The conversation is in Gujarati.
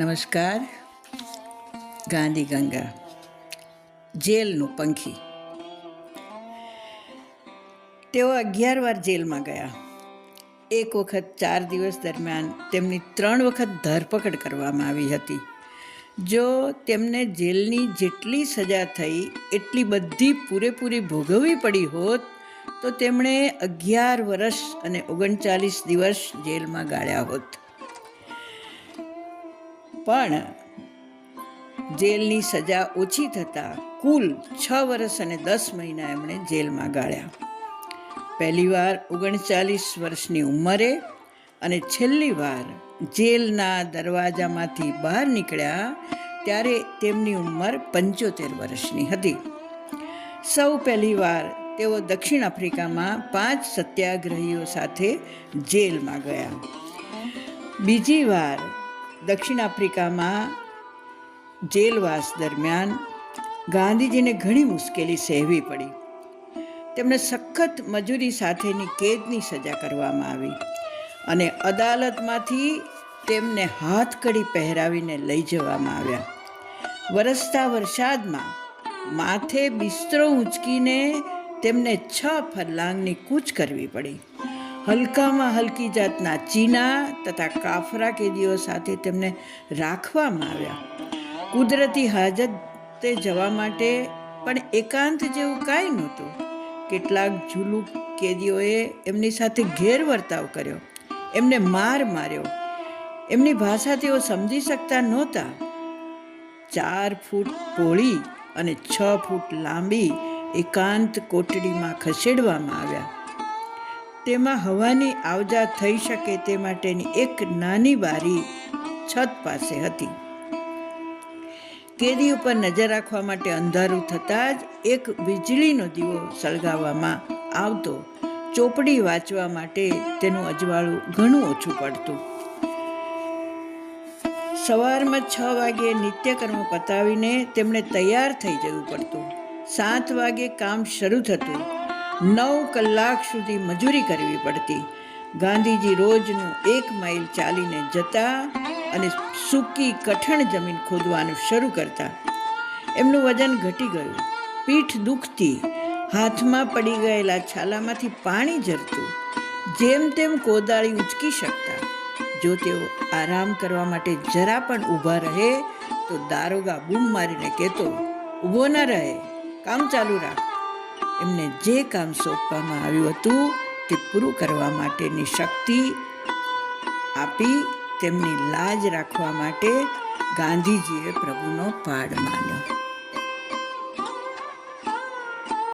નમસ્કાર. ગાંધી ગંગા. જેલનું પંખી. તેઓ અગિયાર વાર જેલમાં ગયા. એક વખત ચાર દિવસ દરમિયાન તેમની ત્રણ વખત ધરપકડ કરવામાં આવી હતી. જો તેમને જેલની જેટલી સજા થઈ, એટલી બધી પૂરેપૂરી ભોગવવી પડી હોત, તો તેમણે અગિયાર વર્ષ અને ઓગણચાલીસ દિવસ જેલમાં ગાળ્યા હોત. પણ જેલની સજા ઓછી થતાં કુલ છ વર્ષ અને દસ મહિના એમણે જેલમાં ગાળ્યા. પહેલીવાર ઓગણચાલીસ વર્ષની ઉંમરે અને છેલ્લી વાર જેલના દરવાજામાંથી બહાર નીકળ્યા ત્યારે તેમની ઉંમર પંચોતેર વર્ષની હતી. સૌ પહેલીવાર તેઓ દક્ષિણ આફ્રિકામાં પાંચ સત્યાગ્રહીઓ સાથે જેલમાં ગયા. બીજી વાર દક્ષિણ આફ્રિકામાં જેલવાસ દરમિયાન ગાંધીજીને ઘણી મુશ્કેલી સહેવી પડી. તેમને સખત મજૂરી સાથેની કેદની સજા કરવામાં આવી અને અદાલતમાંથી તેમને હાથકડી પહેરાવીને લઈ જવામાં આવ્યા. વરસતા વરસાદમાં માથે બિસ્તરો ઊંચકીને તેમને છ ફરલાંગની કૂચ કરવી પડી. હલકામાં હલકી જાતના ચીના તથા કાફરા કેદીઓ સાથે તેમને રાખવામાં આવ્યા. કુદરતી હાજતે જવા માટે પણ એકાંત જેવું કાંઈ નહોતું. કેટલાક જુલુક કેદીઓએ એમની સાથે ગેરવર્તાવ કર્યો. એમને માર માર્યો. એમની ભાષા તેઓ સમજી શકતા નહોતા. ચાર ફૂટ પહોળી અને છ ફૂટ લાંબી એકાંત કોટડીમાં ખસેડવામાં આવ્યા. તેમાં હવાની આવજા થઈ શકે તે માટેની એક નાની બારી છત પાસે હતી. કેદી ઉપર નજર રાખવા માટે અંધારું થતાં જ એક વીજળીનો દીવો સળગાવવામાં આવતો ચોપડી વાંચવા માટે તેનું અજવાળું ઘણું ઓછું પડતું. સવારમાં છ વાગે નિત્યકર્મ પતાવીને તેમણે તૈયાર થઈ જવું પડતું. સાત વાગે કામ શરૂ થતું. નવ કલાક સુધી મજૂરી કરવી પડતી. ગાંધીજી રોજનું એક માઇલ ચાલીને જતા અને સૂકી કઠણ જમીન ખોદવાનું શરૂ કરતા. એમનું વજન ઘટી ગયું. પીઠ દુખતી. હાથમાં પડી ગયેલા છાલામાંથી પાણી ઝરતું. જેમ તેમ કોદાળી ઉચકી શકતા. જો તેઓ આરામ કરવા માટે જરા પણ ઊભા રહે, તો દારોગા બૂમ મારીને કહેતો, ઊભો ન રહે. કામ ચાલુ રાખ. એમને જે કામ સોંપવામાં આવ્યું હતું તે પૂરું કરવા માટેની શક્તિ આપી તેમની લાજ રાખવા માટે ગાંધીજીએ પ્રભુનો પાડ માન્યો.